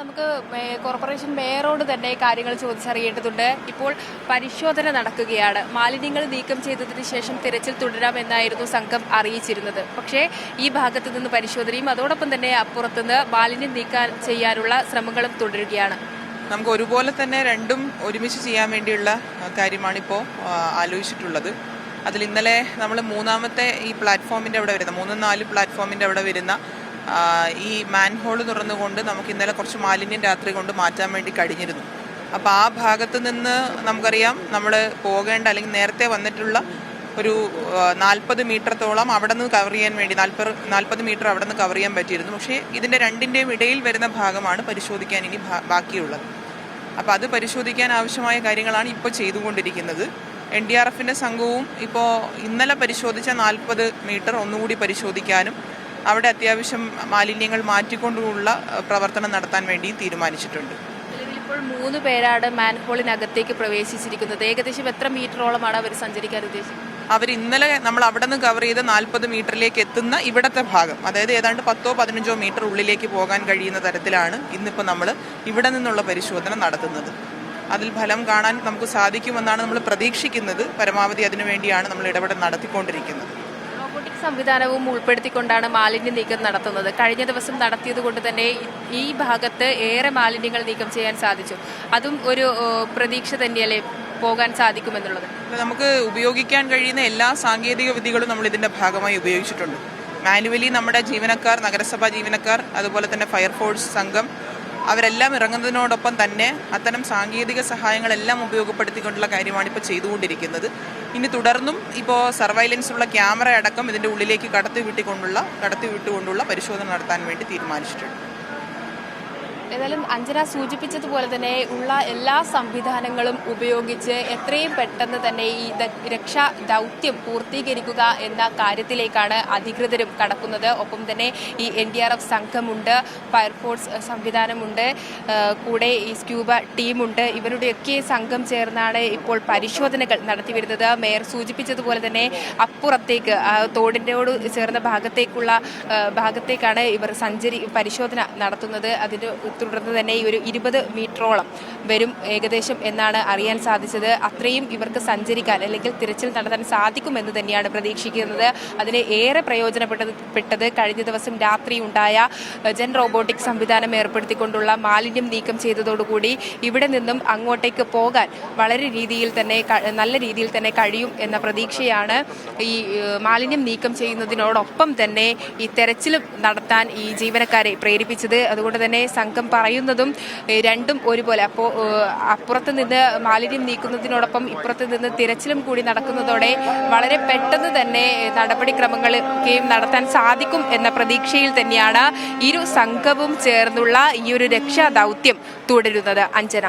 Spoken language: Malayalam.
നമുക്ക് കോർപ്പറേഷൻ മേയറോട് തന്നെ കാര്യങ്ങൾ ചോദിച്ചറിയേണ്ടതുണ്ട്. ഇപ്പോൾ പരിശോധന നടക്കുകയാണ്. മാലിന്യങ്ങൾ നീക്കം ചെയ്തതിന് ശേഷം തിരച്ചിൽ തുടരാമെന്നായിരുന്നു സംഘം അറിയിച്ചിരുന്നത്. പക്ഷേ ഈ ഭാഗത്തു നിന്ന് പരിശോധനയും അതോടൊപ്പം തന്നെ അപ്പുറത്തുനിന്ന് മാലിന്യം നീക്കാൻ ചെയ്യാനുള്ള ശ്രമങ്ങളും തുടരുകയാണ്. നമുക്ക് ഒരുപോലെ തന്നെ രണ്ടും ഒരുമിച്ച് ചെയ്യാൻ വേണ്ടിയുള്ള കാര്യമാണ് ഇപ്പോൾ ആലോചിച്ചിട്ടുള്ളത്. അതിൽ ഇന്നലെ നമ്മൾ മൂന്നാമത്തെ ഈ പ്ലാറ്റ്ഫോമിന്റെ അവിടെ വരുന്ന മൂന്നും നാല് പ്ലാറ്റ്ഫോമിന്റെ അവിടെ വരുന്ന ഈ മാൻഹോൾ തുറന്നുകൊണ്ട് നമുക്ക് ഇന്നലെ കുറച്ച് മാലിന്യം രാത്രി കൊണ്ട് മാറ്റാൻ വേണ്ടി കഴിഞ്ഞിരുന്നു. അപ്പോൾ ആ ഭാഗത്ത് നിന്ന് നമുക്കറിയാം നമ്മൾ പോകേണ്ട അല്ലെങ്കിൽ നേരത്തെ വന്നിട്ടുള്ള ഒരു നാൽപ്പത് മീറ്ററത്തോളം അവിടെ നിന്ന് കവർ ചെയ്യാൻ വേണ്ടി നാൽപ്പത് നാൽപ്പത് മീറ്റർ അവിടെ നിന്ന് കവർ ചെയ്യാൻ പറ്റിയിരുന്നു. പക്ഷേ ഇതിന്റെ രണ്ടിന്റെയും ഇടയിൽ വരുന്ന ഭാഗമാണ് പരിശോധിക്കാൻ ഇനി ബാക്കിയുള്ളത്. അപ്പോൾ അത് പരിശോധിക്കാൻ ആവശ്യമായ കാര്യങ്ങളാണ് ഇപ്പോൾ ചെയ്തുകൊണ്ടിരിക്കുന്നത്. എൻ ഡി ആർ എഫിന്റെ സംഘവും ഇപ്പോൾ ഇന്നലെ പരിശോധിച്ച നാൽപ്പത് മീറ്റർ ഒന്നുകൂടി പരിശോധിക്കാനും അവിടെ അത്യാവശ്യം മാലിന്യങ്ങൾ മാറ്റിക്കൊണ്ടുള്ള പ്രവർത്തനം നടത്താൻ വേണ്ടിയും തീരുമാനിച്ചിട്ടുണ്ട്. ഇപ്പോൾ മൂന്ന് പേരാണ് മാൻഹോളിനകത്തേക്ക് പ്രവേശിച്ചിരിക്കുന്നത്. ഏകദേശം എത്ര മീറ്ററോളമാണ് അവർ സഞ്ചരിക്കാൻ ഉദ്ദേശിക്കുന്നത്? അവർ ഇന്നലെ നമ്മൾ അവിടെ നിന്ന് കവർ ചെയ്ത നാൽപ്പത് മീറ്ററിലേക്ക് എത്തുന്ന ഇവിടത്തെ ഭാഗം അതായത് ഏതാണ്ട് പത്തോ പതിനഞ്ചോ മീറ്റർ ഉള്ളിലേക്ക് പോകാൻ കഴിയുന്ന തരത്തിലാണ് ഇന്നിപ്പോൾ നമ്മൾ ഇവിടെ നിന്നുള്ള പരിശോധന നടത്തുന്നത്. അതിൽ ഫലം കാണാൻ നമുക്ക് സാധിക്കുമെന്നാണ് നമ്മൾ പ്രതീക്ഷിക്കുന്നത്. പരമാവധി അതിനുവേണ്ടിയാണ് നമ്മൾ ഇടപെടൽ നടത്തിക്കൊണ്ടിരിക്കുന്നത്. സംവിധാനവും ഉൾപ്പെടുത്തിക്കൊണ്ടാണ് മാലിന്യ നീക്കം നടത്തുന്നത്. കഴിഞ്ഞ ദിവസം നടത്തിയത് കൊണ്ട് തന്നെ ഈ ഭാഗത്ത് ഏറെ മാലിന്യങ്ങൾ നീക്കം ചെയ്യാൻ സാധിച്ചു. അതും ഒരു പ്രതീക്ഷ തന്നെയല്ലേ പോകാൻ സാധിക്കുമെന്നുള്ളത്? നമുക്ക് ഉപയോഗിക്കാൻ കഴിയുന്ന എല്ലാ സാങ്കേതിക വിദ്യകളും നമ്മൾ ഇതിന്റെ ഭാഗമായി ഉപയോഗിച്ചിട്ടുണ്ട്. മാനുവലി നമ്മുടെ ജീവനക്കാർ നഗരസഭാ ജീവനക്കാർ അതുപോലെ തന്നെ ഫയർഫോഴ്സ് സംഘം അവരെല്ലാം ഇറങ്ങുന്നതിനോടൊപ്പം തന്നെ അത്തരം സാങ്കേതിക സഹായങ്ങളെല്ലാം ഉപയോഗപ്പെടുത്തിക്കൊണ്ടുള്ള കാര്യമാണ് ഇപ്പോൾ ചെയ്തുകൊണ്ടിരിക്കുന്നത്. ഇനി തുടർന്നും ഇപ്പോൾ സർവൈലൻസ് ഉള്ള ക്യാമറ അടക്കം ഇതിന്റെ ഉള്ളിലേക്ക് കടത്തി വിട്ടുകൊണ്ടുള്ള കടത്തി വിട്ടുകൊണ്ടുള്ള പരിശോധന നടത്താൻ വേണ്ടി തീരുമാനിച്ചിട്ടുണ്ട്. ഏതായാലും അഞ്ജന സൂചിപ്പിച്ചതുപോലെ തന്നെ ഉള്ള എല്ലാ സംവിധാനങ്ങളും ഉപയോഗിച്ച് എത്രയും പെട്ടെന്ന് തന്നെ ഈ രക്ഷാ ദൗത്യം പൂർത്തീകരിക്കുക എന്ന കാര്യത്തിലേക്കാണ് അധികൃതരും കടക്കുന്നത്. ഒപ്പം തന്നെ ഈ എൻ ഡി ആർ എഫ് സംഘമുണ്ട് ഫയർഫോഴ്സ് സംവിധാനമുണ്ട് കൂടെ ഈ സ്ക്യൂബ ടീമുണ്ട്. ഇവരുടെയൊക്കെ സംഘം ചേർന്നാണ് ഇപ്പോൾ പരിശോധനകൾ നടത്തിവരുന്നത് മേയർ സൂചിപ്പിച്ചതുപോലെ തന്നെ അപ്പുറത്തേക്ക് തോടിന്റെയോട് ചേർന്ന ഭാഗത്തേക്കുള്ള ഭാഗത്തേക്കാണ് ഇവർ സഞ്ചരി പരിശോധന നടത്തുന്നത്. അതിന് തുടർന്ന് തന്നെ ഈ ഒരു ഇരുപത് മീറ്ററോളം വരും ഏകദേശം എന്നാണ് അറിയാൻ സാധിച്ചത്. അത്രയും ഇവർക്ക് സഞ്ചരിക്കാൻ അല്ലെങ്കിൽ തിരച്ചിൽ നടത്താൻ സാധിക്കുമെന്ന് തന്നെയാണ് പ്രതീക്ഷിക്കുന്നത്. അതിന് ഏറെ പ്രയോജനപ്പെട്ടത് പെട്ടത് കഴിഞ്ഞ ദിവസം രാത്രി ഉണ്ടായ ജെൻ റോബോട്ടിക് സംവിധാനം ഏർപ്പെടുത്തിക്കൊണ്ടുള്ള മാലിന്യം നീക്കം ചെയ്തതോടുകൂടി ഇവിടെ നിന്നും അങ്ങോട്ടേക്ക് പോകാൻ വളരെ രീതിയിൽ തന്നെ നല്ല രീതിയിൽ തന്നെ കഴിയും എന്ന പ്രതീക്ഷയാണ് ഈ മാലിന്യം നീക്കം ചെയ്യുന്നതിനോടൊപ്പം തന്നെ ഈ തെരച്ചിലും നടത്താൻ ഈ ജീവനക്കാരെ പ്രേരിപ്പിച്ചത്. അതുകൊണ്ട് തന്നെ സംഘം പറയുന്നതും രണ്ടും ഒരുപോലെ. അപ്പോൾ അപ്പുറത്ത് നിന്ന് മാലിന്യം നീക്കുന്നതിനോടൊപ്പം ഇപ്പുറത്ത് നിന്ന് തിരച്ചിലും കൂടി നടക്കുന്നതോടെ വളരെ പെട്ടെന്ന് തന്നെ നടപടിക്രമങ്ങളൊക്കെയും നടത്താൻ സാധിക്കും എന്ന പ്രതീക്ഷയിൽ തന്നെയാണ് ഇരു സംഘവും ചേർന്നുള്ള ഈ ഒരു രക്ഷാ ദൗത്യം തുടരുന്നത്. അഞ്ജന.